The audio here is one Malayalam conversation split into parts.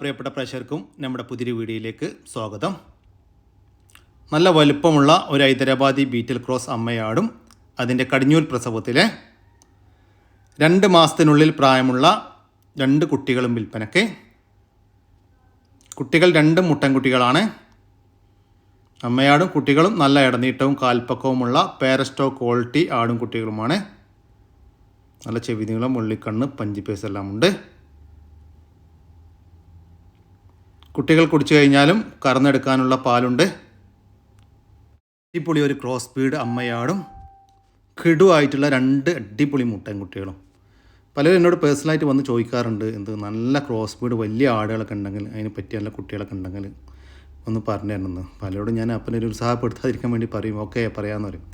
പ്രിയപ്പെട്ട പ്രേക്ഷകർക്കും നമ്മുടെ പുതിയൊരു വീഡിയോയിലേക്ക് സ്വാഗതം. നല്ല വലുപ്പമുള്ള ഒരു ഹൈദരാബാദി ബീറ്റൽ ക്രോസ് അമ്മയാടും അതിന്റെ കടിഞ്ഞൂൽ പ്രസവത്തിലെ രണ്ട് മാസത്തിനുള്ളിൽ പ്രായമുള്ള രണ്ട് കുട്ടികളും വിൽപ്പനയ്ക്ക്. കുട്ടികൾ രണ്ടും മുട്ടൻകുട്ടികളാണ് അമ്മയാടും കുട്ടികളും നല്ല ഇടനീട്ടവും കാൽപ്പക്കവുമുള്ള പാരസ്റ്റോ ക്വാളിറ്റി ആടും കുട്ടികളുമാണ്. നല്ല ചെവി നീളം ഉള്ളിക്കണ്ണ് പഞ്ചിപ്പേസ് എല്ലാം ഉണ്ട് കുട്ടികൾ കുടിച്ചു കഴിഞ്ഞാലും കറന്നെടുക്കാനുള്ള പാലുണ്ട്. അടിപൊളി ഒരു ക്രോസ് ബീഡ് അമ്മയാടും. കിടുവായിട്ടുള്ള രണ്ട് അടിപൊളി മുട്ടൻ കുട്ടികളും പലരും എന്നോട് പേഴ്സണലായിട്ട് വന്ന് ചോദിക്കാറുണ്ട് എന്ത് നല്ല ക്രോസ് ബീഡ് വലിയ ആടുകളൊക്കെ ഉണ്ടെങ്കിൽ അതിനെ പറ്റിയ നല്ല കുട്ടികളൊക്കെ ഉണ്ടെങ്കിൽ ഒന്ന് പറഞ്ഞു തരണമെന്ന് പലരോടും ഞാൻ അപ്പനൊരു ഉത്സാഹപ്പെടുത്താതിരിക്കാൻ വേണ്ടി പറയും ഓക്കെ പറയാമെന്ന് പറയും.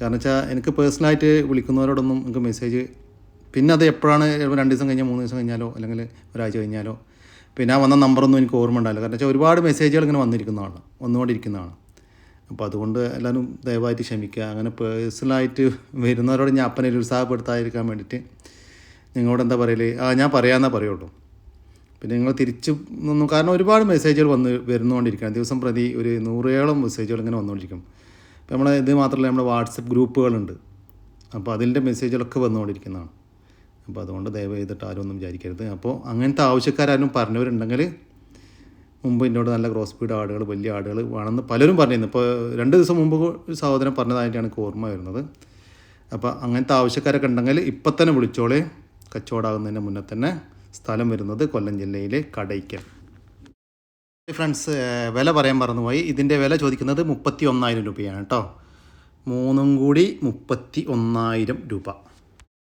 കാരണം വെച്ചാൽ എനിക്ക് പേഴ്സണലായിട്ട് വിളിക്കുന്നവരോടൊന്നും എനിക്ക് മെസ്സേജ് പിന്നെ അത് എപ്പോഴാണ് രണ്ട് ദിവസം കഴിഞ്ഞാൽ മൂന്ന് ദിവസം കഴിഞ്ഞാലോ അല്ലെങ്കിൽ ഒരാഴ്ച കഴിഞ്ഞാലോ പിന്നെ ആ വന്ന നമ്പറൊന്നും എനിക്ക് ഓർമ്മ ഉണ്ടായില്ല. കാരണം വെച്ചാൽ ഒരുപാട് മെസ്സേജുകൾ ഇങ്ങനെ വന്നിരിക്കുന്നതാണ് വന്നുകൊണ്ടിരിക്കുന്നതാണ് അപ്പോൾ അതുകൊണ്ട് എല്ലാവരും ദയവായിട്ട് ക്ഷമിക്കുക. അങ്ങനെ പേഴ്സണലായിട്ട് വരുന്നവരോട് ഞാൻ അപ്പനെ ഉത്സാഹപ്പെടുത്താതിരിക്കാൻ വേണ്ടിയിട്ട് നിങ്ങളോട് എന്താ പറയൽ? ആ ഞാൻ പറയാമെന്നേ പറയുള്ളൂ. പിന്നെ നിങ്ങൾ തിരിച്ച് നിന്നു. കാരണം ഒരുപാട് മെസ്സേജുകൾ വന്ന് വരുന്നുകൊണ്ടിരിക്കുകയാണ്. ദിവസം പ്രതി ഒരു നൂറേളം മെസ്സേജുകൾ ഇങ്ങനെ വന്നുകൊണ്ടിരിക്കും. അപ്പോൾ നമ്മളെ ഇത് മാത്രമല്ല നമ്മുടെ വാട്സപ്പ് ഗ്രൂപ്പുകളുണ്ട് അപ്പോൾ അതിന്റെ മെസ്സേജുകളൊക്കെ വന്നുകൊണ്ടിരിക്കുന്നതാണ്. അപ്പോൾ അതുകൊണ്ട് ദയവ് ചെയ്തിട്ട് ആരും ഒന്നും വിചാരിക്കരുത്. അപ്പോൾ അങ്ങനത്തെ ആവശ്യക്കാരും പറഞ്ഞവരുണ്ടെങ്കിൽ മുമ്പ് എന്നോട് നല്ല ക്രോസ് സ്പീഡ് ആടുകൾ വലിയ ആടുകൾ വേണമെന്ന് പലരും പറഞ്ഞിരുന്നു. ഇപ്പോൾ രണ്ട് ദിവസം മുമ്പ് സഹോദരൻ പറഞ്ഞതായിട്ടാണ് എനിക്ക് ഓർമ്മ വരുന്നത്. അപ്പോൾ അങ്ങനത്തെ ആവശ്യക്കാരൊക്കെ ഉണ്ടെങ്കിൽ ഇപ്പം തന്നെ വിളിച്ചോളെ. കച്ചവടമാകുന്നതിന് മുന്നേ തന്നെ സ്ഥലം വരുന്നത് കൊല്ലം ജില്ലയിലെ കടയ്ക്കൽ ഫ്രണ്ട്സ് വില പറയാൻ മറന്നുപോയി. ഇതിന്റെ വില ചോദിക്കുന്നത് മുപ്പത്തി ഒന്നായിരം രൂപയാണ് കേട്ടോ. മൂന്നും കൂടി മുപ്പത്തി ഒന്നായിരം രൂപ.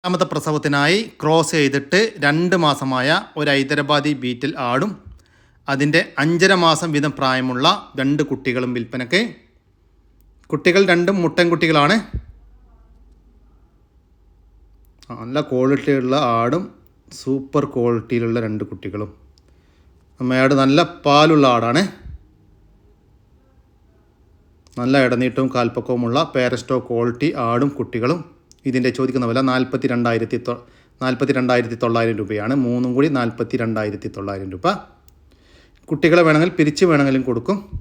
രണ്ടാമത്തെ പ്രസവത്തിനായി ക്രോസ് ചെയ്തിട്ട് രണ്ട് മാസമായ ഒരു ഹൈദരാബാദി ബീറ്റിൽ ആടും. അതിന്റെ അഞ്ചര മാസം വീതം പ്രായമുള്ള രണ്ട് കുട്ടികളും വിൽപ്പനയ്ക്ക്. കുട്ടികൾ രണ്ടും മുട്ടൻ കുട്ടികളാണ് നല്ല ക്വാളിറ്റിയുള്ള ആടും സൂപ്പർ ക്വാളിറ്റിയിലുള്ള രണ്ട് കുട്ടികളും. അമ്മയാട് നല്ല പാലുള്ള ആടാണ്. നല്ല ഇടനീട്ടവും കാൽപ്പക്കവുമുള്ള പേരസ്റ്റോ ക്വാളിറ്റി ആടും കുട്ടികളും. ഇതിന്റെ ചോദിക്കുന്ന വില നാൽപ്പത്തി രണ്ടായിരത്തി തൊ നാൽപ്പത്തി രണ്ടായിരത്തി തൊള്ളായിരം രൂപയാണ്. മൂന്നും കൂടി നാൽപ്പത്തി രണ്ടായിരത്തി തൊള്ളായിരം രൂപ. കുട്ടികളെ വേണമെങ്കിൽ പിരിച്ച് വേണമെങ്കിലും കൊടുക്കും.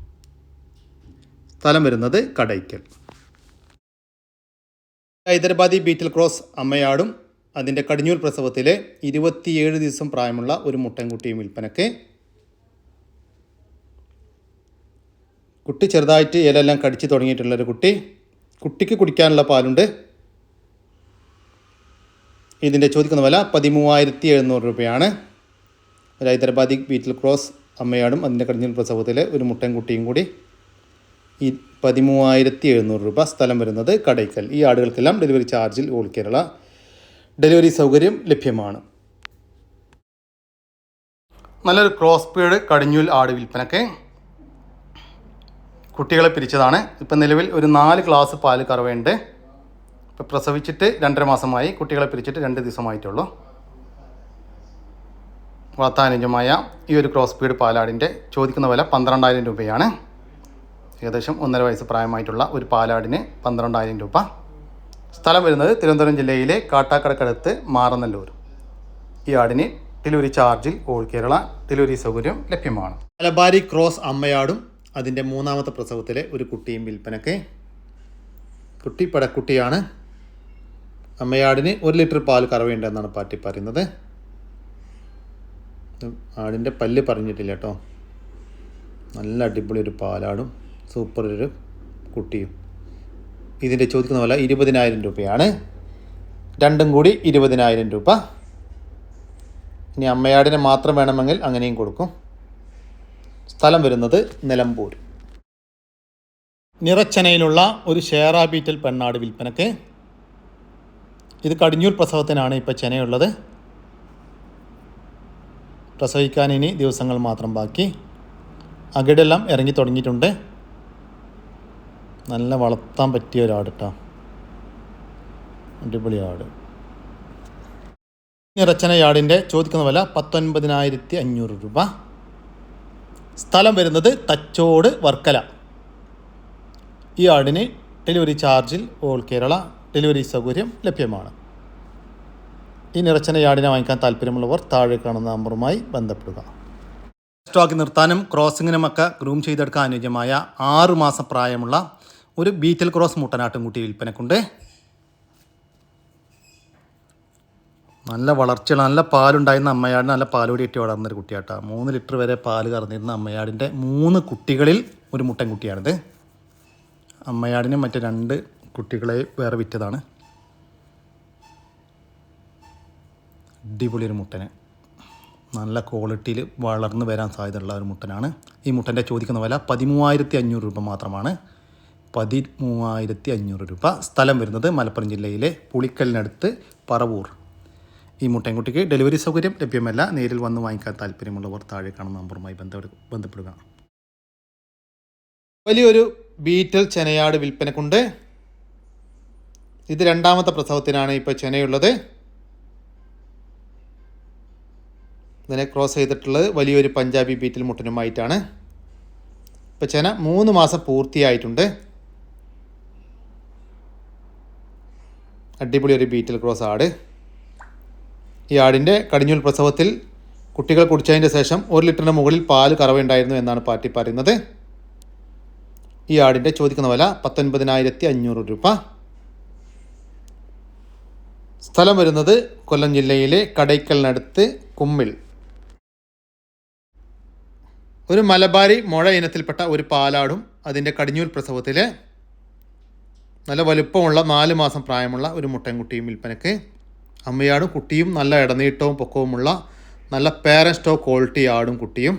സ്ഥലം വരുന്നത് കടയ്ക്കൽ. ഹൈദരാബാദി ബീറ്റിൽ ക്രോസ് അമ്മയാടും അതിന്റെ കടിഞ്ഞൂൽ പ്രസവത്തിലെ ഇരുപത്തിയേഴ് ദിവസം പ്രായമുള്ള ഒരു മുട്ടൻകുട്ടിയും വിൽപ്പനയ്ക്ക്. കുട്ടി ചെറുതായിട്ട് ഇലയെല്ലാം കടിച്ച് തുടങ്ങിയിട്ടുള്ളൊരു കുട്ടി. കുട്ടിക്ക് കുടിക്കാനുള്ള പാലുണ്ട്. ഇതിന്റെ ചോദിക്കുന്ന വില പതിമൂവായിരത്തി എഴുന്നൂറ് രൂപയാണ്. ഒരു ഹൈദരാബാദി ബീറ്റിൽ ക്രോസ് അമ്മയാടും അതിന്റെ കടിഞ്ഞിൽ പ്രസവത്തിലെ ഒരു മുട്ടൻ കുട്ടിയും കൂടി ഈ പതിമൂവായിരത്തി എഴുന്നൂറ് രൂപ സ്ഥലം വരുന്നത് കടയ്ക്കൽ. ഈ ആടുകൾക്കെല്ലാം ഡെലിവറി ചാർജിൽ ഓൾ കേരള ഡെലിവറി സൗകര്യം ലഭ്യമാണ്. നല്ലൊരു ക്രോസ് പീഡ് കടിഞ്ഞൂൽ ആട് വിൽപ്പനക്ക് കുട്ടികളെ പിരിച്ചതാണ്. ഇപ്പം നിലവിൽ ഒരു നാല് ഗ്ലാസ് പാൽ കറവേണ്ട് ഇപ്പം പ്രസവിച്ചിട്ട് രണ്ടര മാസമായി കുട്ടികളെ പിരിച്ചിട്ട് രണ്ട് ദിവസമായിട്ടുള്ളൂ. വളർത്താനുജമായ ഈ ഒരു ക്രോസ് സ്പീഡ് പാലാടിന്റെ ചോദിക്കുന്ന വില പന്ത്രണ്ടായിരം രൂപയാണ്. ഏകദേശം ഒന്നര വയസ്സ് പ്രായമായിട്ടുള്ള ഒരു പാലാടിന് പന്ത്രണ്ടായിരം രൂപ. സ്ഥലം വരുന്നത് തിരുവനന്തപുരം ജില്ലയിലെ കാട്ടാക്കടക്കടുത്ത് മാറനല്ലൂർ. ഈ ആടിന് ഡെലിവറി ചാർജിൽ ഓൾ കേരള ഡെലിവറി സൗകര്യം ലഭ്യമാണ്. മലബാരി ക്രോസ് അമ്മയാടും അതിന്റെ മൂന്നാമത്തെ പ്രസവത്തിലെ ഒരു കുട്ടിയും വിൽപ്പനയ്ക്ക് കുട്ടി പടക്കുട്ടിയാണ്. അമ്മയാടിന് ഒരു ലിറ്റർ പാൽ കറവേണ്ടെന്നാണ് പാറ്റി പറയുന്നത്. ആടിന്റെ പല്ല് പറഞ്ഞിട്ടില്ല കേട്ടോ. നല്ല അടിപൊളി ഒരു പാലാടും സൂപ്പർ ഒരു കുട്ടിയും. ഇതിന്റെ ചോദിക്കുന്ന പോലെ ഇരുപതിനായിരം രൂപയാണ്. രണ്ടും കൂടി ഇരുപതിനായിരം രൂപ. ഇനി അമ്മയാടിനെ മാത്രം വേണമെങ്കിൽ അങ്ങനെയും കൊടുക്കും. സ്ഥലം വരുന്നത് നിലമ്പൂർ നിറച്ചനയിലുള്ള ഒരു ഷെയർ ബീറ്റൽ പെണ്ണാട് വിൽപ്പനക്ക് ഇത് കടിഞ്ഞൂർ പ്രസവത്തിനാണ് ഇപ്പോൾ ചെനയുള്ളത്. പ്രസവിക്കാൻ ഇനി ദിവസങ്ങൾ മാത്രം ബാക്കി. അകിടെല്ലാം ഇറങ്ങി തുടങ്ങിയിട്ടുണ്ട്. നല്ല വളർത്താൻ പറ്റിയ ഒരാട് കേട്ടോ അടിപൊളി ആട്. നിറച്ചന യാടിന്റെ ചോദിക്കുന്ന വില പത്തൊൻപതിനായിരത്തി അഞ്ഞൂറ് രൂപ. സ്ഥലം വരുന്നത് തച്ചോട് വർക്കല. ഈ ആടിന് ഡെലിവറി ചാർജിൽ ഓൾ കേരള ഡെലിവറി സൗകര്യം ലഭ്യമാണ്. ഈ നിറച്ചന യാർഡിനെ വാങ്ങിക്കാൻ താല്പര്യമുള്ളവർ താഴെ കാണുന്ന നമ്പറുമായി ബന്ധപ്പെടുക. സ്റ്റോക്ക് നിർത്താനും ക്രോസിങ്ങിനുമൊക്കെ ഗ്രൂം ചെയ്തെടുക്കാൻ അനുയോജ്യമായ ആറു മാസം പ്രായമുള്ള ഒരു ബീറ്റൽ ക്രോസ് മുട്ടനാട്ടുംകുട്ടി വിൽപ്പനക്കുണ്ട്. നല്ല വളർച്ചയുള്ള നല്ല പാലുണ്ടായിരുന്ന അമ്മയാടിന് നല്ല പാലുകൂടി ഇട്ട് വളർന്നൊരു കുട്ടിയാട്ടാ. മൂന്ന് ലിറ്റർ വരെ പാൽ കറന്നിരുന്ന അമ്മയാടിന്റെ മൂന്ന് കുട്ടികളിൽ ഒരു മുട്ടൻകുട്ടിയാണിത്. അമ്മയാടിനും മറ്റ് രണ്ട് കുട്ടികളെ വേറെ വിറ്റതാണ്. അടിപൊളിയൊരു മുട്ടന്. നല്ല ക്വാളിറ്റിയിൽ വളർന്നു വരാൻ സാധ്യതയുള്ള ഒരു മുട്ടനാണ്. ഈ മുട്ടന്റെ ചോദിക്കുന്ന വില പതിമൂവായിരത്തി അഞ്ഞൂറ് രൂപ മാത്രമാണ്. പതിമൂവായിരത്തി അഞ്ഞൂറ് രൂപ. സ്ഥലം വരുന്നത് മലപ്പുറം ജില്ലയിലെ പുളിക്കലിനടുത്ത് പറവൂർ. ഈ മുട്ടൻകുട്ടിക്ക് ഡെലിവറി സൗകര്യം ലഭ്യമല്ല. നേരിൽ വന്ന് വാങ്ങിക്കാൻ താല്പര്യമുള്ളവർ താഴെ കാണുന്ന നമ്പറുമായി ബന്ധപ്പെടുക ബന്ധപ്പെടുക. വലിയൊരു ബീറ്റൽ ചെനയാട് വിൽപ്പനക്കുണ്ട്. ഇത് രണ്ടാമത്തെ പ്രസവത്തിനാണ് ഇപ്പോൾ ചെനയുള്ളത്. ഇതിനെ ക്രോസ് ചെയ്തിട്ടുള്ളത് വലിയൊരു പഞ്ചാബി ബീറ്റിൽ മുട്ടനുമായിട്ടാണ്. ഇപ്പോൾ ചെന മൂന്ന് മാസം പൂർത്തിയായിട്ടുണ്ട്. അടിപൊളി ഒരു ബീറ്റിൽ ക്രോസ് ആട്. ഈ ആടിന്റെ കടിഞ്ഞൂൽ പ്രസവത്തിൽ കുട്ടികൾ കുടിച്ചതിന്റെ ശേഷം ഒരു ലിറ്ററിന് മുകളിൽ പാൽ കറവുണ്ടായിരുന്നു എന്നാണ് പാർട്ടി പറയുന്നത്. ഈ ആടിന്റെ ചോദിക്കുന്ന വില പത്തൊൻപതിനായിരത്തി അഞ്ഞൂറ് രൂപ. സ്ഥലം വരുന്നത് കൊല്ലം ജില്ലയിലെ കടയ്ക്കലിനടുത്ത് കുമ്മിൾ ഒരു മലബാരി മുഴ ഇനത്തിൽപ്പെട്ട ഒരു പാലാടും അതിന്റെ കടിഞ്ഞൂൽ പ്രസവത്തിൽ നല്ല വലുപ്പമുള്ള നാല് മാസം പ്രായമുള്ള ഒരു മുട്ടൻകുട്ടിയും വിൽപ്പനയ്ക്ക്. അമ്മയാടും കുട്ടിയും നല്ല ഇടനീട്ടവും പൊക്കവുമുള്ള നല്ല പേരൻ സ്റ്റോ ക്വാളിറ്റി ആടും കുട്ടിയും.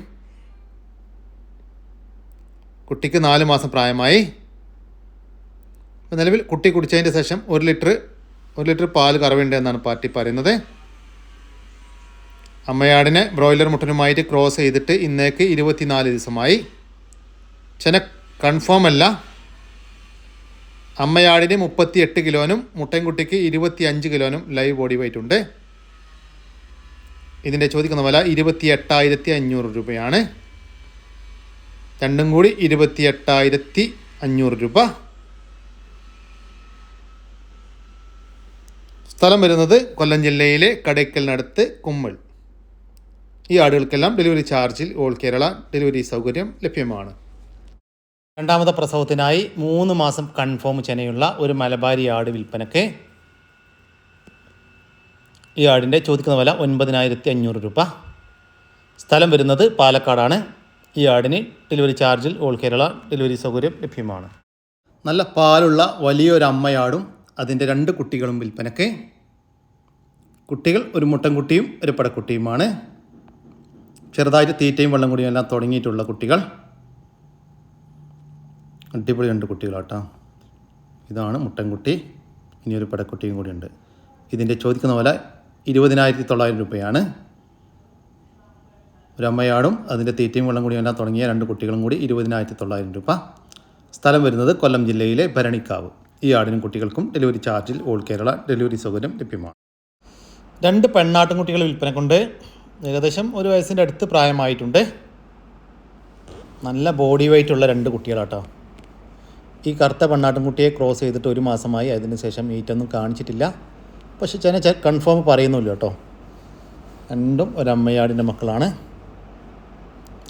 കുട്ടിക്ക് നാല് മാസം പ്രായമായി. നിലവിൽ കുട്ടി കുടിച്ചതിന്റെ ശേഷം ഒരു ലിറ്റർ ഒരു ലിറ്റർ പാൽ കറവുണ്ട് എന്നാണ് പാർട്ടി പറയുന്നത്. അമ്മയാടിനെ ബ്രോയിലർ മുട്ടനുമായിട്ട് ക്രോസ് ചെയ്തിട്ട് ഇന്നേക്ക് ഇരുപത്തിനാല് ദിവസമായി. ചെന കൺഫേം അല്ല. അമ്മയാടിന് മുപ്പത്തി എട്ട് കിലോനും മുട്ടൻകുട്ടിക്ക് ഇരുപത്തി അഞ്ച് കിലോനും ലൈവ് ബോഡി വെയിറ്റ് ഉണ്ട്. ഇതിന്റെ ചോദിക്കുന്ന വില ഇരുപത്തി എട്ടായിരത്തി അഞ്ഞൂറ് രൂപയാണ്. രണ്ടും കൂടി ഇരുപത്തി എട്ടായിരത്തി അഞ്ഞൂറ് രൂപ. സ്ഥലം വരുന്നത് കൊല്ലം ജില്ലയിലെ കടയ്ക്കലിനടുത്ത് കുമ്മൾ. ഈ ആടുകൾക്കെല്ലാം ഡെലിവറി ചാർജിൽ ഓൾ കേരള ഡെലിവറി സൗകര്യം ലഭ്യമാണ്. രണ്ടാമത്തെ പ്രസവത്തിനായി മൂന്ന് മാസം കൺഫേം ചെനയുള്ള ഒരു മലബാരി ആട് വിൽപ്പനയ്ക്ക് ഈ ആടിന്റെ ചോദിക്കുന്ന വില ഒൻപതിനായിരത്തി അഞ്ഞൂറ് രൂപ. സ്ഥലം വരുന്നത് പാലക്കാടാണ്. ഈ ആടിന് ഡെലിവറി ചാർജിൽ ഓൾ കേരള ഡെലിവറി സൗകര്യം ലഭ്യമാണ്. നല്ല പാലുള്ള വലിയൊരു അമ്മയാടും അതിന്റെ രണ്ട് കുട്ടികളും വിൽപ്പനക്ക് കുട്ടികൾ ഒരു മുട്ടൻകുട്ടിയും ഒരു പടക്കുട്ടിയുമാണ്. ചെറുതായിട്ട് തീറ്റയും വെള്ളം കുടിയും എല്ലാം തുടങ്ങിയിട്ടുള്ള കുട്ടികൾ. അടിപൊളി രണ്ട് കുട്ടികളാട്ടോ. ഇതാണ് മുട്ടൻകുട്ടി ഇനി ഒരു പടക്കുട്ടിയും കൂടിയുണ്ട്. ഇതിന്റെ ചോദിക്കുന്ന പോലെ ഇരുപതിനായിരത്തി തൊള്ളായിരം രൂപയാണ്. ഒരു അമ്മയാടും അതിന്റെ തീറ്റയും വെള്ളം കൂടിയും എല്ലാം തുടങ്ങിയ രണ്ട് കുട്ടികളും കൂടി ഇരുപതിനായിരത്തി തൊള്ളായിരം രൂപ. സ്ഥലം വരുന്നത് കൊല്ലം ജില്ലയിലെ ഭരണിക്കാവ്. ഈ ആടിനും കുട്ടികൾക്കും ഡെലിവറി ചാർജിൽ ഓൾ കേരള ഡെലിവറി സൗകര്യം ലഭ്യമാണ്. രണ്ട് പെണ്ണാട്ടുംകുട്ടികൾ വിൽപ്പനക്കുണ്ട്. ഏകദേശം ഒരു വയസ്സിന്റെ അടുത്ത് പ്രായമായിട്ടുണ്ട്. നല്ല ബോഡി വെയിറ്റ് ഉള്ള രണ്ട് കുട്ടികളാട്ടോ. ഈ കറുത്ത പെണ്ണാട്ടുംകുട്ടിയെ ക്രോസ് ചെയ്തിട്ട് ഒരു മാസമായി അതിന് ശേഷം മീറ്റൊന്നും കാണിച്ചിട്ടില്ല. പക്ഷെ ചെന കൺഫേം പറയുന്നില്ല കേട്ടോ. രണ്ടും ഒരമ്മയാടിന്റെ മക്കളാണ്.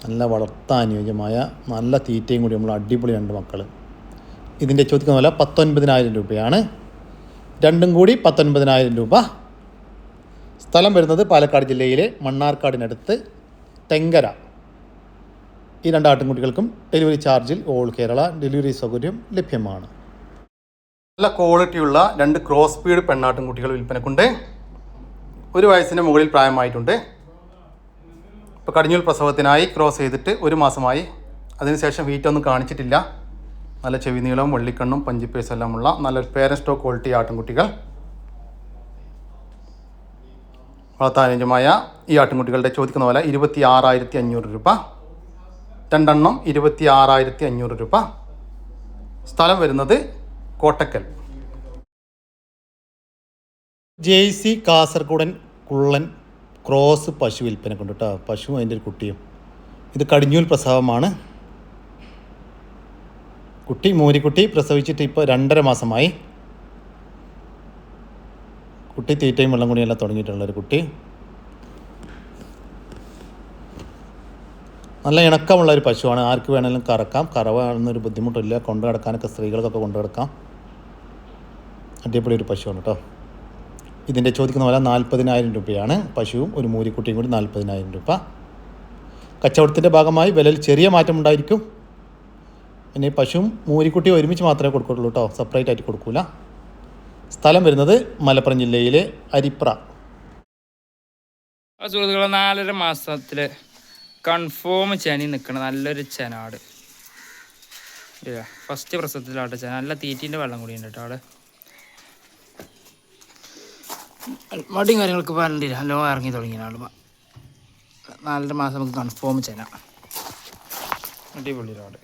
നല്ല വളർത്താൻ അനുയോജ്യമായ നല്ല തീറ്റയും കൂടി നമ്മൾ അടിപൊളി രണ്ട് മക്കൾ ഇതിന്റെ ചോദിക്കുന്ന വില പത്തൊൻപതിനായിരം രൂപയാണ്. രണ്ടും കൂടി പത്തൊൻപതിനായിരം രൂപ. സ്ഥലം വരുന്നത് പാലക്കാട് ജില്ലയിലെ മണ്ണാർക്കാടിനടുത്ത് തെങ്കര. ഈ രണ്ട് ആട്ടിൻകുട്ടികൾക്കും ഡെലിവറി ചാർജിൽ ഓൾ കേരള ഡെലിവറി സൗകര്യം ലഭ്യമാണ്. നല്ല ക്വാളിറ്റിയുള്ള രണ്ട് ക്രോസ് സ്പീഡ് പെണ്ണാട്ടിൻകുട്ടികൾ വിൽപ്പനക്കുണ്ട്. ഒരു വയസ്സിന് മുകളിൽ പ്രായമായിട്ടുണ്ട്. ഇപ്പോൾ കടിഞ്ഞൂൽ പ്രസവത്തിനായി ക്രോസ് ചെയ്തിട്ട് ഒരു മാസമായി. അതിനുശേഷം വീറ്റൊന്നും കാണിച്ചിട്ടില്ല. നല്ല ചെവി നീളവും വെള്ളിക്കണ്ണും പഞ്ചിപ്പേസും എല്ലാമുള്ള നല്ലൊരു പേരൻ സ്റ്റോക്ക് ക്വാളിറ്റി ആട്ടിൻകുട്ടികൾ. വളർത്താനുജമായ ഈ ആട്ടിൻകുട്ടികളുടെ ചോദിക്കുന്ന പോലെ ഇരുപത്തി ആറായിരത്തി അഞ്ഞൂറ് രൂപ. രണ്ടെണ്ണം ഇരുപത്തി ആറായിരത്തി അഞ്ഞൂറ് രൂപ. സ്ഥലം വരുന്നത് കോട്ടക്കൽ. ജെ സി കാസർഗോഡൻ കുള്ളൻ ക്രോസ് പശു വിൽപ്പന കൊണ്ട് കേട്ടോ. പശു അതിന്റെ ഒരു കുട്ടിയും. ഇത് കടിഞ്ഞൂൽ പ്രസവമാണ്. കുട്ടി മൂരിക്കുട്ടി പ്രസവിച്ചിട്ട് ഇപ്പോൾ രണ്ടര മാസമായി. കുട്ടി തീറ്റയും വെള്ളം കുടിയെല്ലാം തുടങ്ങിയിട്ടുള്ളൊരു കുട്ടി. നല്ല ഇണക്കമുള്ള ഒരു പശുവാണ്. ആർക്ക് വേണമെങ്കിലും കറക്കാം. കറവാണെന്നൊരു ബുദ്ധിമുട്ടില്ല. കൊണ്ടു കിടക്കാനൊക്കെ സ്ത്രീകൾക്കൊക്കെ കൊണ്ടു കിടക്കാം അടിപൊളി ഒരു പശുവാണ് കേട്ടോ ഇതിന്റെ ചോദിക്കുന്ന പോലെ നാൽപ്പതിനായിരം രൂപയാണ്. പശുവും ഒരു മൂരിക്കുട്ടിയും കൂടി നാൽപ്പതിനായിരം രൂപ. കച്ചവടത്തിന്റെ ഭാഗമായി വിലയിൽ ചെറിയ മാറ്റമുണ്ടായിരിക്കും. പിന്നെ ഈ പശുവും മൂരിക്കുട്ടി ഒരുമിച്ച് മാത്രമേ കൊടുക്കുള്ളൂ കേട്ടോ സെപ്പറേറ്റ് ആയിട്ട് കൊടുക്കൂല. സ്ഥലം വരുന്നത് മലപ്പുറം ജില്ലയിലെ അരിപ്ര. സുഹൃത്തുക്കളെ നാലര മാസത്തിൽ കൺഫേം ചെനി നിൽക്കണ നല്ലൊരു ചെനാട്. ഫസ്റ്റ് പ്രസവത്തിലാട്ടെ ചെന നല്ല തീറ്റീന്റെ വെള്ളം കൂടി ഉണ്ട് കേട്ടോ അവിടെ. മടിയും കാര്യങ്ങളൊക്കെ പറഞ്ഞില്ല ഹലോ ഇറങ്ങി തുടങ്ങിയ ആളുമ നാലര മാസം നമുക്ക് കൺഫേം ചെന. അടിപൊളി ഒരാട്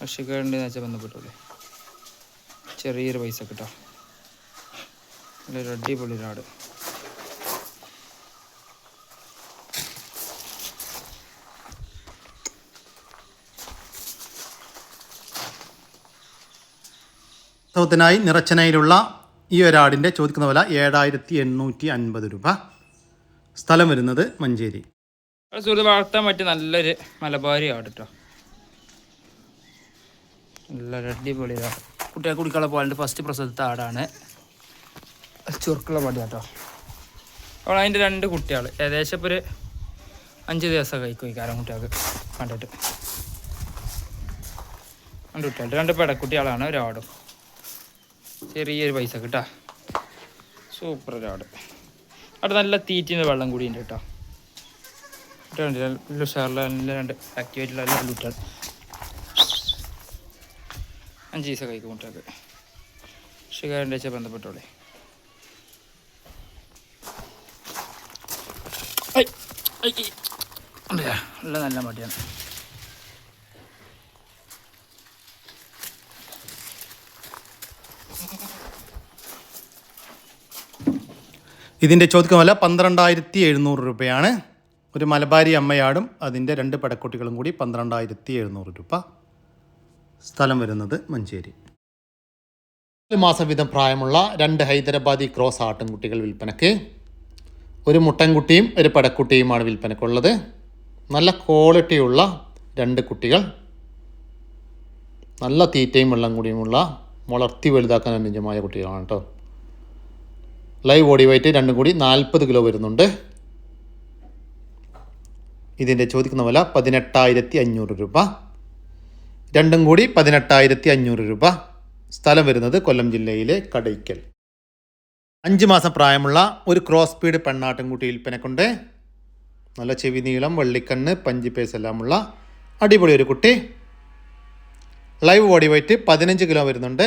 കർഷകരുണ്ടെന്ന് വെച്ചാൽ ബന്ധപ്പെട്ടൂടെ ചെറിയൊരു പൈസ കിട്ടോ നല്ലൊരു അടിപൊളി ഒരാട്. ഉത്സവത്തിനായി നിറച്ചനയിലുള്ള ഈ ഒരാടിന്റെ ചോദിക്കുന്ന വില ഏഴായിരത്തി എണ്ണൂറ്റി അൻപത് രൂപ. സ്ഥലം വരുന്നത് മഞ്ചേരി. സുഹൃത്ത് വളർത്താൻ പറ്റിയ നല്ലൊരു മലബാരി ആട് കേട്ടോ നല്ലൊരു അടിപൊളിയാ കുട്ടികളെ കുടിക്കാനുള്ള പാലിന്റെ ഫസ്റ്റ് പ്രസവത്തെ ആടാണ്. ചുരുക്കുള്ള പടി കേട്ടോ അപ്പോൾ അതിന്റെ രണ്ട് കുട്ടികൾ ഏകദേശം ഇപ്പോൾ ഒരു അഞ്ച് ദിവസം കഴിക്കും കാരണം കാരം കുട്ടികൾക്ക് കണ്ടിട്ട്. രണ്ട് കുട്ടികൾ രണ്ട് പെടക്കുട്ടികളാണ് ഒരാടും. ചെറിയൊരു പൈസ കിട്ടാ സൂപ്പർ ഒരാട്. അവിടെ നല്ല തീറ്റിന്റെ വെള്ളം കൂടി ഉണ്ട് കേട്ടോ രണ്ട് നല്ല ഉഷാറിലെ നല്ല രണ്ട് ആക്ടിവേറ്റുള്ള നല്ല കുട്ടികൾ അഞ്ച് ദിവസം കൈക്ക് കൊണ്ടാക്ക് ഷുഗറിന്റെ വെച്ചാൽ ബന്ധപ്പെട്ടോളെ. നല്ല നല്ല മടിയാണ്. ഇതിന്റെ ചോദ്യം വില പന്ത്രണ്ടായിരത്തി എഴുന്നൂറ് രൂപയാണ്. ഒരു മലബാരി അമ്മയാടും അതിന്റെ രണ്ട് പടക്കുട്ടികളും കൂടി പന്ത്രണ്ടായിരത്തി എഴുന്നൂറ് രൂപ. സ്ഥലം വരുന്നത് മഞ്ചേരി. നാല് മാസം വീതം പ്രായമുള്ള രണ്ട് ഹൈദരാബാദി ക്രോസ് ആട്ടിൻകുട്ടികൾ വിൽപ്പനയ്ക്ക്. ഒരു മുട്ടൻകുട്ടിയും ഒരു പടക്കുട്ടിയുമാണ് വിൽപ്പനയ്ക്കുള്ളത്. നല്ല ക്വാളിറ്റിയുള്ള രണ്ട് കുട്ടികൾ. നല്ല തീറ്റയും വെള്ളം കൂടിയുമുള്ള വളർത്തി വലുതാക്കാൻ അനുയോജ്യമായ കുട്ടികളാണ് കേട്ടോ. ലൈവ് ബോഡി വെയിറ്റ് രണ്ടും കൂടി നാൽപ്പത് കിലോ വരുന്നുണ്ട്. ഇതിന്റെ ചോദിക്കുന്ന വില പതിനെട്ടായിരത്തി അഞ്ഞൂറ് രൂപ. രണ്ടും കൂടി പതിനെട്ടായിരത്തി അഞ്ഞൂറ് രൂപ. സ്ഥലം വരുന്നത് കൊല്ലം ജില്ലയിലെ കടയ്ക്കൽ. അഞ്ച് മാസം പ്രായമുള്ള ഒരു ക്രോസ് സ്പീഡ് പെണ്ണാട്ടിൻകുട്ടി വിൽപ്പനക്കുണ്ട്. നല്ല ചെവി നീളം വെള്ളിക്കണ്ണ് പഞ്ചി എല്ലാമുള്ള അടിപൊളി ഒരു കുട്ടി. ലൈവ് ബോഡി വെയിറ്റ് പതിനഞ്ച് കിലോ വരുന്നുണ്ട്.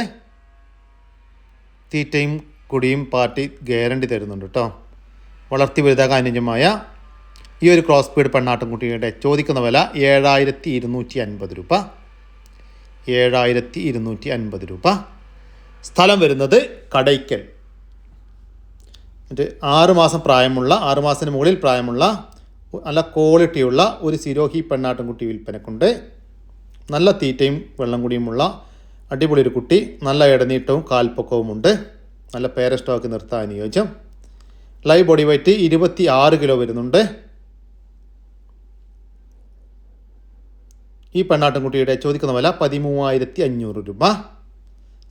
തീറ്റയും കുടിയും പാർട്ടി ഗ്യാരണ്ടി തരുന്നുണ്ട് കേട്ടോ വളർത്തി വലുതാകാൻ അനുജമായ ഈ ഒരു ക്രോസ് സ്പീഡ് പെണ്ണാട്ടിൻകുട്ടിയുടെ ചോദിക്കുന്ന വില ഏഴായിരത്തി ഇരുന്നൂറ്റി അൻപത് രൂപ. ഏഴായിരത്തി ഇരുന്നൂറ്റി അൻപത് രൂപ. സ്ഥലം വരുന്നത് കടയ്ക്കൽ. എന്നിട്ട് ആറുമാസം പ്രായമുള്ള ആറുമാസത്തിന് മുകളിൽ പ്രായമുള്ള നല്ല ക്വാളിറ്റിയുള്ള ഒരു സിരോഹി പെണ്ണാട്ടിൻകുട്ടി വിൽപ്പനക്കുണ്ട്. നല്ല തീറ്റയും വെള്ളം കുടിയുമുള്ള അടിപൊളി ഒരു കുട്ടി നല്ല ഇടനീട്ടവും കാൽപ്പൊക്കവുമുണ്ട്. നല്ല പേരസ്റ്റോക്ക് നിർത്താൻ അനുയോജ്യം. ലൈവ് ബോഡി വെയിറ്റ് ഇരുപത്തി ആറ് കിലോ വരുന്നുണ്ട്. ഈ പെണ്ണാട്ടുംകുട്ടിയുടെ ചോദിക്കുന്ന വില പതിമൂവായിരത്തി അഞ്ഞൂറ് രൂപ.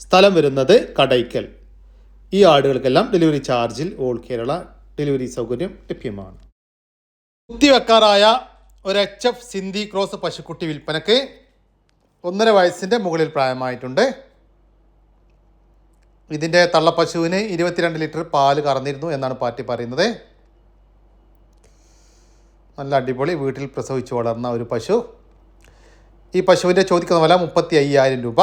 സ്ഥലം വരുന്നത് കടയ്ക്കൽ. ഈ ആടുകൾക്കെല്ലാം ഡെലിവറി ചാർജിൽ ഓൾ കേരള ഡെലിവറി സൗകര്യം ലഭ്യമാണ്. കുത്തിവെക്കാറായ ഒരു എച്ച് എഫ് സിന്ധി ക്രോസ് പശുക്കുട്ടി വിൽപ്പനക്ക് ഒന്നര വയസ്സിന്റെ മുകളിൽ പ്രായമായിട്ടുണ്ട്. ഇതിന്റെ തള്ളപ്പശുവിന് ഇരുപത്തിരണ്ട് ലിറ്റർ പാൽ കറന്നിരുന്നു എന്നാണ് പാർട്ടി പറയുന്നത്. നല്ല അടിപൊളി വീട്ടിൽ പ്രസവിച്ചു വളർന്ന ഒരു പശു. ഈ പശുവിന്റെ ചോദിക്കുന്ന വില മുപ്പത്തി അയ്യായിരം രൂപ.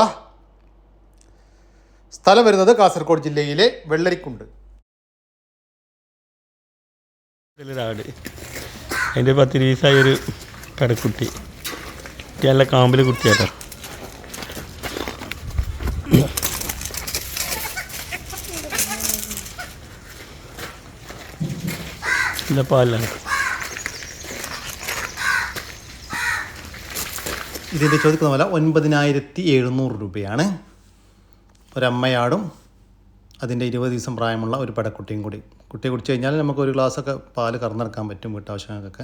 സ്ഥലം വരുന്നത് കാസർഗോഡ് ജില്ലയിലെ വെള്ളരിക്കുണ്ട്. ആട് അതിന്റെ പത്ത് ദിവസമായ ഒരു കടക്കുട്ടി. നല്ല കാമ്പിൽ കുട്ടിയാട്ടോ. ഇല്ല പാലാണ് ഇതിന്റെ ചോദിക്കുന്ന വില ഒൻപതിനായിരത്തി എഴുന്നൂറ് രൂപയാണ്. ഒരമ്മയാടും അതിന്റെ ഇരുപത് ദിവസം പ്രായമുള്ള ഒരു പടക്കുട്ടിയും കൂടി. കുട്ടിയെ കുടിച്ച് കഴിഞ്ഞാൽ നമുക്ക് ഒരു ഗ്ലാസ്സൊക്കെ പാൽ കറന്നെടുക്കാൻ പറ്റും വീട്ടാവശ്യങ്ങൾക്കൊക്കെ.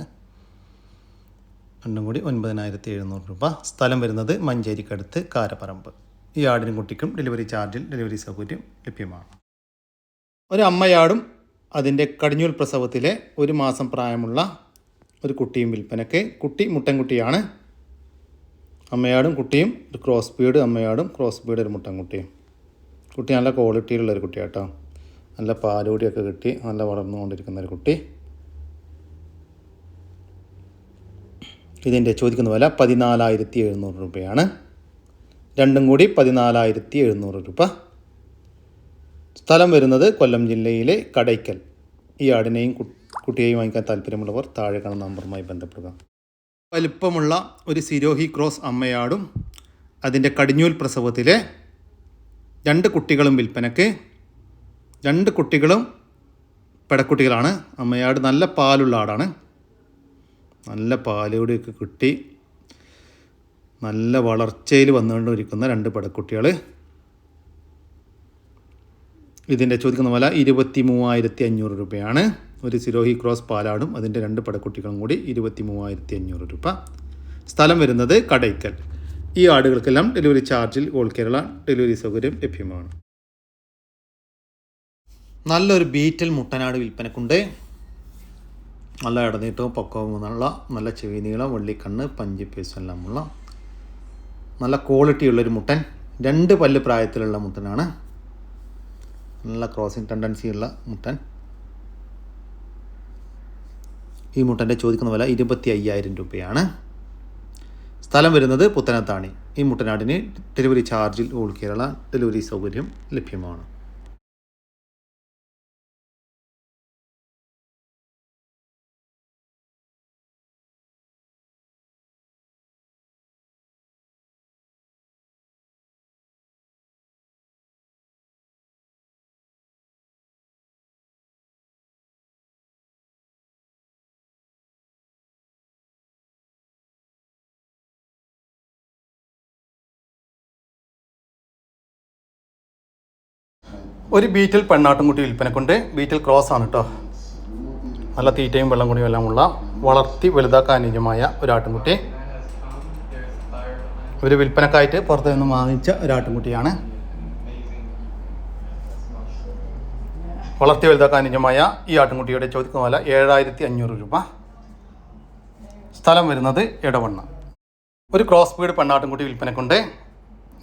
രണ്ടും കൂടി ഒൻപതിനായിരത്തി എഴുന്നൂറ് രൂപ. സ്ഥലം വരുന്നത് മഞ്ചേരിക്കടുത്ത് കാരപ്പറമ്പ്. ഈ ആടിനും കുട്ടിക്കും ഡെലിവറി ചാർജിൽ ഡെലിവറി സൗകര്യം ലഭ്യമാണ്. ഒരു അമ്മയാടും അതിന്റെ കടിഞ്ഞൂൽ പ്രസവത്തിലെ ഒരു മാസം പ്രായമുള്ള ഒരു കുട്ടിയും വിൽപ്പനയ്ക്ക് കുട്ടി മുട്ടൻകുട്ടിയാണ്. അമ്മയാടും കുട്ടിയും ഒരു ക്രോസ് ബീഡ് അമ്മയാടും ക്രോസ് ബീഡ് ഒരു മുട്ടൻ മുട്ടൻകുട്ടിയും കുട്ടി നല്ല ക്വാളിറ്റിയിലുള്ള ഒരു കുട്ടിയാട്ടോ. നല്ല പാലുകൂടിയൊക്കെ കിട്ടി നല്ല വളർന്നുകൊണ്ടിരിക്കുന്ന ഒരു കുട്ടി. ഇതിന്റെ ചോദിക്കുന്ന വില പതിനാലായിരത്തി എഴുന്നൂറ് രൂപയാണ്. രണ്ടും കൂടി പതിനാലായിരത്തി എഴുന്നൂറ് രൂപ. സ്ഥലം വരുന്നത് കൊല്ലം ജില്ലയിലെ കടയ്ക്കൽ. ഈ ആടിനെയും കുട്ടിയെയും വാങ്ങിക്കാൻ താല്പര്യമുള്ളവർ താഴെ കാണുന്ന നമ്പറുമായി ബന്ധപ്പെടുക. വലിപ്പമുള്ള ഒരു സിരോഹി ക്രോസ് അമ്മയാടും അതിന്റെ കടിഞ്ഞൂൽ പ്രസവത്തിലെ രണ്ട് കുട്ടികളും വിൽപ്പനയ്ക്ക്. രണ്ട് കുട്ടികളും പെടക്കുട്ടികളാണ്. അമ്മയാട് നല്ല പാലുള്ള ആടാണ്. നല്ല പാലുകൂടിയൊക്കെ കിട്ടി. നല്ല വളർച്ചയിൽ വന്നുകൊണ്ടിരിക്കുന്ന രണ്ട് പെടക്കുട്ടികൾ ഇതിന്റെ ചോദിക്കുന്ന വില ഇരുപത്തി മൂവായിരത്തി അഞ്ഞൂറ് രൂപയാണ്. ഒരു സിരോഹി ക്രോസ് പാലാടും അതിന്റെ രണ്ട് പടക്കുട്ടികളും കൂടി ഇരുപത്തി മൂവായിരത്തി അഞ്ഞൂറ് രൂപ. സ്ഥലം വരുന്നത് കടയ്ക്കൽ. ഈ ആടുകൾക്കെല്ലാം ഡെലിവറി ചാർജിൽ ഓൾ കേരള ഡെലിവറി സൗകര്യം ലഭ്യമാണ്. നല്ലൊരു ബീറ്റൽ മുട്ടനാട് വിൽപ്പനക്കുണ്ട്. നല്ല ഇടനീട്ടവും പൊക്കവും നല്ല നല്ല ചെവി നീളം വെള്ളിക്കണ്ണ് പഞ്ചി പേസെല്ലാമുള്ള നല്ല ക്വാളിറ്റി ഉള്ളൊരു മുട്ടൻ. രണ്ട് പല്ല് പ്രായത്തിലുള്ള മുട്ടനാണ്. നല്ല ക്രോസിങ് ടെൻഡൻസി ഉള്ള മുട്ടൻ. ഈ മുട്ടന്റെ ചോദിക്കുന്ന വില ഇരുപത്തി അയ്യായിരം രൂപയാണ്. സ്ഥലം വരുന്നത് പുത്തനത്താണി. ഈ മുട്ടനാടിന് ഡെലിവറി ചാർജിൽ ഓൾ കേരള ഡെലിവറി സൗകര്യം ലഭ്യമാണ്. ഒരു ബീറ്റിൽ പെണ്ണാട്ടുംകുട്ടി വിൽപ്പനക്കുണ്ട്. ബീറ്റിൽ ക്രോസ് ആണ് കേട്ടോ നല്ല തീറ്റയും വെള്ളം കുടിയും എല്ലാം ഉള്ള വളർത്തി വലുതാക്കാൻ അനുയോജ്യമായ ഒരു ആട്ടുംകുട്ടി. ഒരു വിൽപ്പനക്കായിട്ട് പുറത്തു നിന്ന് വാങ്ങിച്ച ഒരു ആട്ടുംകുട്ടിയാണ്. വളർത്തി വലുതാക്കാൻ അനുയോജ്യമായ ഈ ആട്ടുംകുട്ടിയുടെ ചോദിക്കുന്ന വില ഏഴായിരത്തി അഞ്ഞൂറ് രൂപ. സ്ഥലം വരുന്നത് ഇടവണ്ണ ഒരു ക്രോസ് ബീഡ് പെണ്ണാട്ടുംകുട്ടി വിൽപ്പനക്കുണ്ട്.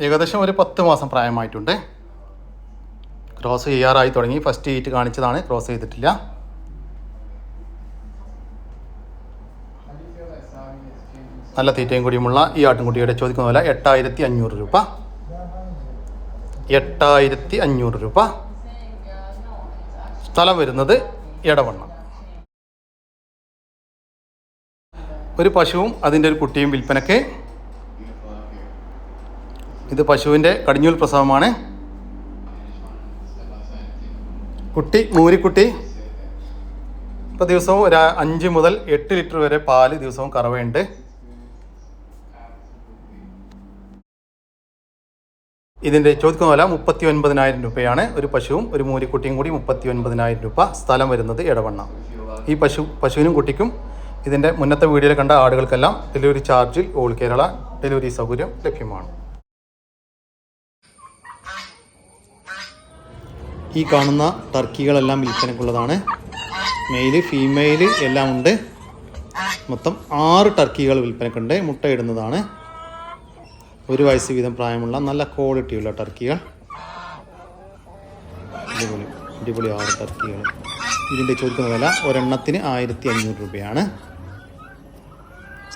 ഏകദേശം ഒരു പത്ത് മാസം പ്രായമായിട്ടുണ്ട്. ക്രോസ് ചെയ്യാറായി തുടങ്ങി. ഫസ്റ്റ് ഹീറ്റ് കാണിച്ചതാണ്. ക്രോസ് ചെയ്തിട്ടില്ല. നല്ല തീറ്റയും കൂടിയുമുള്ള ഈ ആട്ടിൻകുട്ടിയുടെ ചോദിക്കുന്ന പോലെ എട്ടായിരത്തി അഞ്ഞൂറ് രൂപ. എട്ടായിരത്തി അഞ്ഞൂറ് രൂപ. സ്ഥലം വരുന്നത് എടവണ്ണ. ഒരു പശുവും അതിന്റെ ഒരു കുട്ടിയും വിൽപ്പനക്ക് ഇത് പശുവിന്റെ കടിഞ്ഞൂൽ പ്രസവമാണ്. കുട്ടി മൂരിക്കുട്ടി. ഇപ്പോൾ ദിവസവും ഒരു അഞ്ച് മുതൽ എട്ട് ലിറ്റർ വരെ പാൽ ദിവസവും കറവയുണ്ട്. ഇതിന്റെ ചോദിക്കുന്ന വില മുപ്പത്തി ഒൻപതിനായിരം രൂപയാണ്. ഒരു പശുവും ഒരു മൂരിക്കുട്ടിയും കൂടി മുപ്പത്തി ഒൻപതിനായിരം രൂപ സ്ഥലം വരുന്നത് ഇടവണ്ണ ഈ പശു പശുവിനും കുട്ടിക്കും ഇതിന്റെ മുന്നത്തെ വീഡിയോയിൽ കണ്ട ആടുകൾക്കെല്ലാം ഡെലിവറി ചാർജിൽ ഓൾ കേരള ഡെലിവറി സൗകര്യം ലഭ്യമാണ്. ഈ കാണുന്ന ടർക്കികളെല്ലാം വിൽപ്പനക്കുള്ളതാണ്. മെയിൽ ഫീമെയിൽ എല്ലാം ഉണ്ട് മൊത്തം ആറ് ടർക്കികൾ വിൽപ്പനക്കുണ്ട്. മുട്ടയിടുന്നതാണ് ഒരു വയസ്സ് വീതം പ്രായമുള്ള നല്ല ക്വാളിറ്റിയുള്ള ടർക്കികൾ. അടിപൊളി അടിപൊളി ആറ് ടർക്കികൾ. ഇതിന്റെ ചോദിക്കുന്ന വില ഒരെണ്ണത്തിന് ആയിരത്തി അഞ്ഞൂറ് രൂപയാണ്.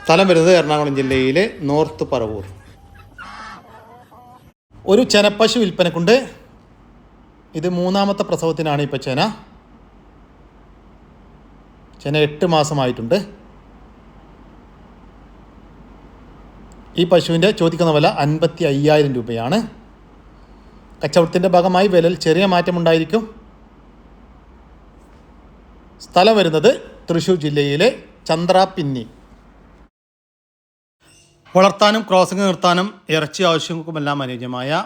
സ്ഥലം വരുന്നത് എറണാകുളം ജില്ലയിലെ നോർത്ത് പറവൂർ. ഒരു ചെനപ്പശു വിൽപ്പനക്കുണ്ട്. ഇത് മൂന്നാമത്തെ പ്രസവത്തിനാണ് ഇപ്പോൾ ചേന. ചേന എട്ട് മാസമായിട്ടുണ്ട്. ഈ പശുവിന്റെ ചോദിക്കുന്ന വില അൻപത്തി അയ്യായിരം രൂപയാണ്. കച്ചവടത്തിന്റെ ഭാഗമായി വിലയിൽ ചെറിയ മാറ്റമുണ്ടായിരിക്കും. സ്ഥലം വരുന്നത് തൃശ്ശൂർ ജില്ലയിലെ ചന്ദ്രാപിന്നി. വളർത്താനും ക്രോസിംഗ് നിർത്താനും ഇറച്ചി ആവശ്യങ്ങൾക്കുമെല്ലാം അനുയോജ്യമായ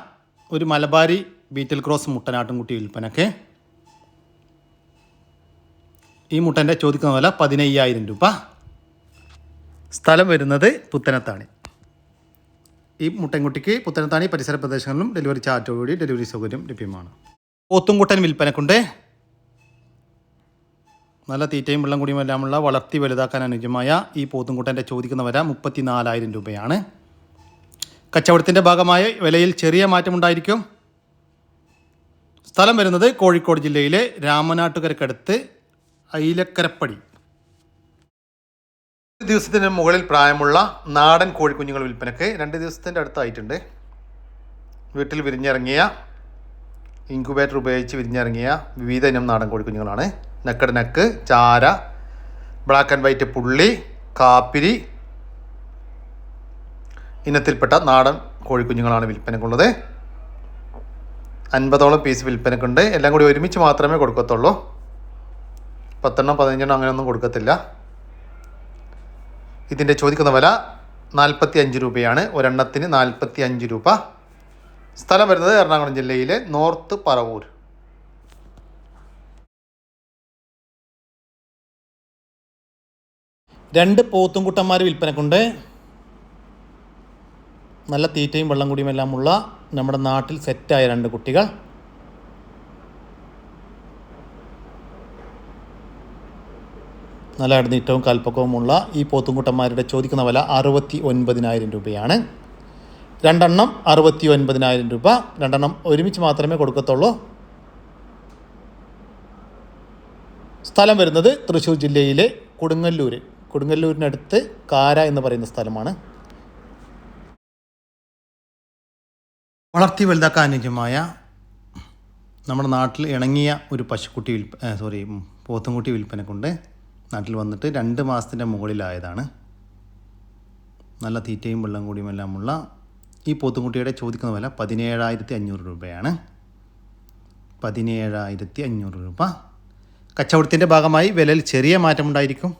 ഒരു മലബാരി ബീറ്റൽ ക്രോസ് മുട്ടനാട്ടുംകുട്ടി വിൽപ്പനക്ക്. ഈ മുട്ടന്റെ ചോദിക്കുന്ന വില പതിനയ്യായിരം രൂപ. സ്ഥലം വരുന്നത് പുത്തനത്താണി. ഈ മുട്ടൻകുട്ടിക്ക് പുത്തനത്താണി പരിസര പ്രദേശങ്ങളിലും ഡെലിവറി ചാർജോടുകൂടി ഡെലിവറി സൗകര്യം ലഭ്യമാണ്. പോത്തുംകുട്ടൻ വിൽപ്പനക്കുണ്ട്. നല്ല തീറ്റയും വെള്ളം കുടിയും എല്ലാമുള്ള വളർത്തി വലുതാക്കാൻ അനുയോജ്യമായ ഈ പോത്തുംകുട്ടന്റെ ചോദിക്കുന്ന വില മുപ്പത്തി നാലായിരം രൂപയാണ്. കച്ചവടത്തിന്റെ ഭാഗമായ വിലയിൽ ചെറിയ മാറ്റമുണ്ടായിരിക്കും. സ്ഥലം വരുന്നത് കോഴിക്കോട് ജില്ലയിലെ രാമനാട്ടുകരക്കടുത്ത് ഐലക്കരപ്പടി ഒരു ദിവസത്തിന് മുകളിൽ പ്രായമുള്ള നാടൻ കോഴിക്കുഞ്ഞുങ്ങൾ വിൽപ്പനയ്ക്ക് രണ്ട് ദിവസത്തിന്റെ അടുത്തായിട്ടുണ്ട്. വീട്ടിൽ വിരിഞ്ഞിറങ്ങിയ ഇൻക്യുബേറ്റർ ഉപയോഗിച്ച് വിരിഞ്ഞിറങ്ങിയ വിവിധ ഇനം നാടൻ കോഴിക്കുഞ്ഞുങ്ങളാണ്. നക്കട് നക്ക് ചാര ബ്ലാക്ക് ആൻഡ് വൈറ്റ് പുള്ളി കാപ്പിരി ഇനത്തിൽപ്പെട്ട നാടൻ കോഴിക്കുഞ്ഞുങ്ങളാണ് വിൽപ്പനക്കുള്ളത് അൻപതോളം പീസ് വിൽപ്പനക്കുണ്ട്. എല്ലാം കൂടി ഒരുമിച്ച് മാത്രമേ കൊടുക്കത്തുള്ളൂ. പത്തെണ്ണം പതിനഞ്ചെണ്ണം അങ്ങനെയൊന്നും കൊടുക്കത്തില്ല. ഇതിന്റെ ചോദിക്കുന്ന വില നാൽപ്പത്തി അഞ്ച് രൂപയാണ്. ഒരെണ്ണത്തിന് നാൽപ്പത്തി അഞ്ച് രൂപ. സ്ഥലം വരുന്നത് എറണാകുളം ജില്ലയിലെ നോർത്ത് പറവൂർ. രണ്ട് പോത്തുംകുട്ടന്മാർ വിൽപ്പനക്കുണ്ട്. നല്ല തീറ്റയും വെള്ളം കുടിയും എല്ലാമുള്ള നമ്മുടെ നാട്ടിൽ സെറ്റായ രണ്ട് കുട്ടികൾ. നല്ല അടനീറ്റവും കൽപ്പക്കവുമുള്ള ഈ പോത്തുംകുട്ടന്മാരുടെ ചോദിക്കുന്ന വില അറുപത്തി ഒൻപതിനായിരം രൂപയാണ്. രണ്ടെണ്ണം അറുപത്തി ഒൻപതിനായിരം രൂപ. രണ്ടെണ്ണം ഒരുമിച്ച് മാത്രമേ കൊടുക്കത്തുള്ളൂ. സ്ഥലം വരുന്നത് തൃശ്ശൂർ ജില്ലയിലെ കൊടുങ്ങല്ലൂർ കൊടുങ്ങല്ലൂരിനടുത്ത് കാര എന്ന് പറയുന്ന സ്ഥലമാണ്. വളർത്തി വലുതാക്കാൻ അനുയോജ്യമായ നമ്മുടെ നാട്ടിൽ ഇണങ്ങിയ ഒരു പശുക്കുട്ടി വിൽപ്പ സോറി പോത്തുംകുട്ടി വിൽപ്പനക്കുണ്ട്. നാട്ടിൽ വന്നിട്ട് രണ്ട് മാസത്തിന്റെ മുകളിലായതാണ്. നല്ല തീറ്റയും വെള്ളം കൂടിയും എല്ലാമുള്ള ഈ പോത്തുംകുട്ടിയുടെ ചോദിക്കുന്ന വില പതിനേഴായിരത്തി അഞ്ഞൂറ് രൂപയാണ്. പതിനേഴായിരത്തി അഞ്ഞൂറ് രൂപ. കച്ചവടത്തിന്റെ ഭാഗമായി വിലയിൽ ചെറിയ മാറ്റമുണ്ടായിരിക്കും.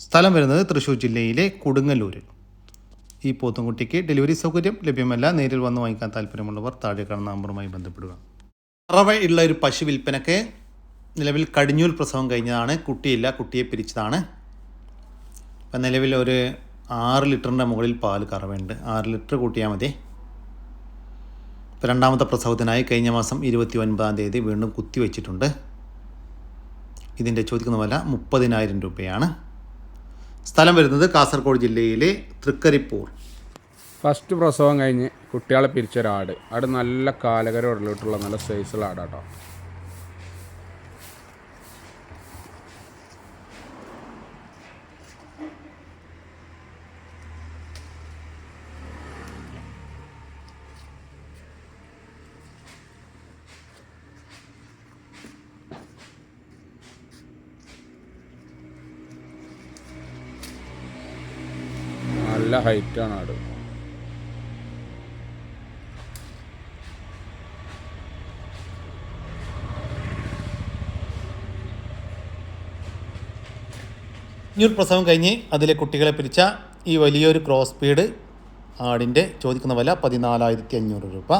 സ്ഥലം വരുന്നത് തൃശ്ശൂർ ജില്ലയിലെ കൊടുങ്ങല്ലൂർ ഈ പോത്തുംകുട്ടിക്ക് ഡെലിവറി സൗകര്യം ലഭ്യമല്ല. നേരിൽ വന്ന് വാങ്ങിക്കാൻ താല്പര്യമുള്ളവർ താഴെ കാണുന്ന നമ്പറുമായി ബന്ധപ്പെടുക. അറവ ഉള്ള ഒരു പശു വിൽപ്പനക്ക് നിലവിൽ കടിഞ്ഞൂൽ പ്രസവം കഴിഞ്ഞതാണ്. കുട്ടിയില്ല കുട്ടിയെ പിരിച്ചതാണ്. ഇപ്പം നിലവിൽ ഒരു ആറ് ലിറ്ററിന്റെ മുകളിൽ പാൽ കറവയുണ്ട്. ആറ് ലിറ്റർ കൂട്ടിയാൽ മതി. ഇപ്പം രണ്ടാമത്തെ പ്രസവത്തിനായി കഴിഞ്ഞ മാസം ഇരുപത്തി ഒൻപതാം തീയതി വീണ്ടും കുത്തിവെച്ചിട്ടുണ്ട് ഇതിന്റെ ചോദിക്കുന്ന വില മുപ്പതിനായിരം രൂപയാണ്. സ്ഥലം വരുന്നത് കാസർഗോഡ് ജില്ലയിലെ തൃക്കരിപ്പൂർ. ഫസ്റ്റ് പ്രസവം കഴിഞ്ഞ് കുട്ടികളെ പിരിച്ചൊരാട്. ആട് നല്ല കാലകര ഉടലോട്ടുള്ള നല്ല സൈസുള്ള ആടാട്ടോ. നല്ല ഹൈറ്റാണ് ആട്. ഇനിയൊരു പ്രസവം കഴിഞ്ഞ് അതിലെ കുട്ടികളെ പിരിച്ച ഈ വലിയൊരു ക്രോസ് സ്പീഡ് ആടിന്റെ ചോദിക്കുന്ന വില പതിനാലായിരത്തി അഞ്ഞൂറ് രൂപ.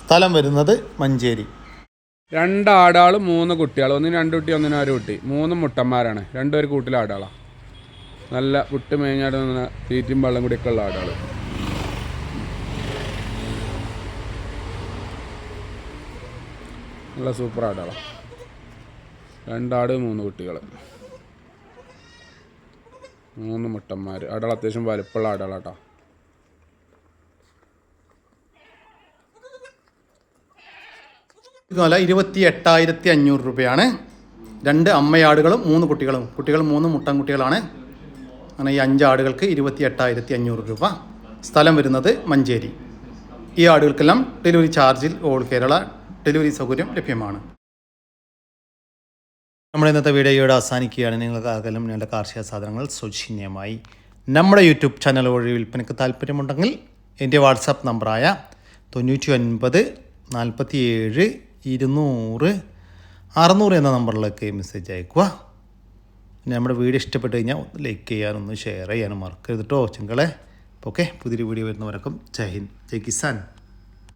സ്ഥലം വരുന്നത് മഞ്ചേരി. രണ്ട് ആടാളും മൂന്ന് കുട്ടികൾ ഒന്നിന് രണ്ട് കുട്ടി ഒന്നിന് ഒരു കുട്ടി? മൂന്ന് മുട്ടന്മാരാണ്. രണ്ടുപേർ കൂട്ടിലെ ആടാളാണ് നല്ല വിട്ട് മേഞ്ഞാട് നിന്ന തീറ്റും വെള്ളം കൂടിയൊക്കെ ഉള്ള ആടുകൾ നല്ല സൂപ്പർ ആടാളാണ് രണ്ടാട് മൂന്ന് കുട്ടികൾ മൂന്ന് മുട്ടന്മാർ ആടാൾ അത്യാവശ്യം വലുപ്പമുള്ള ആടാളാട്ടോ. അല്ല ഇരുപത്തി എട്ടായിരത്തി അഞ്ഞൂറ് രൂപയാണ്. രണ്ട് അമ്മയാടുകളും മൂന്ന് കുട്ടികളും. കുട്ടികൾ മൂന്ന് മുട്ടൻ കുട്ടികളാണ് അങ്ങനെ ഈ അഞ്ച് ആടുകൾക്ക് ഇരുപത്തി എട്ടായിരത്തി അഞ്ഞൂറ് രൂപ സ്ഥലം വരുന്നത് മഞ്ചേരി. ഈ ആടുകൾക്കെല്ലാം ഡെലിവറി ചാർജിൽ ഓൾ കേരള ഡെലിവറി സൗകര്യം ലഭ്യമാണ്. നമ്മുടെ ഇന്നത്തെ വീഡിയോയുടെ അവസാനിക്കുകയാണ്. നിങ്ങൾക്ക് ആകലും ഞങ്ങളുടെ കാർഷിക സാധനങ്ങൾ സൗജന്യമായി നമ്മുടെ യൂട്യൂബ് ചാനൽ വഴി വിൽപ്പനയ്ക്ക് താല്പര്യമുണ്ടെങ്കിൽ എന്റെ വാട്സാപ്പ് നമ്പറായ തൊണ്ണൂറ്റി ഒൻപത് നാൽപ്പത്തി ഏഴ് ഇരുന്നൂറ് അറുന്നൂറ് എന്ന നമ്പറിലേക്ക് മെസ്സേജ് അയക്കുക നമ്മുടെ വീഡിയോ ഇഷ്ടപ്പെട്ട് കഴിഞ്ഞാൽ ഒന്ന് ലൈക്ക് ചെയ്യാനും ഒന്ന് ഷെയർ ചെയ്യാനും മറക്കരുത് കേട്ടോ ചെങ്കളെ. ഓക്കെ പുതിയൊരു വീഡിയോ വരുന്നവരൊക്കെ ജയ് ഹിന്ദ് ജയ് കിസാൻ.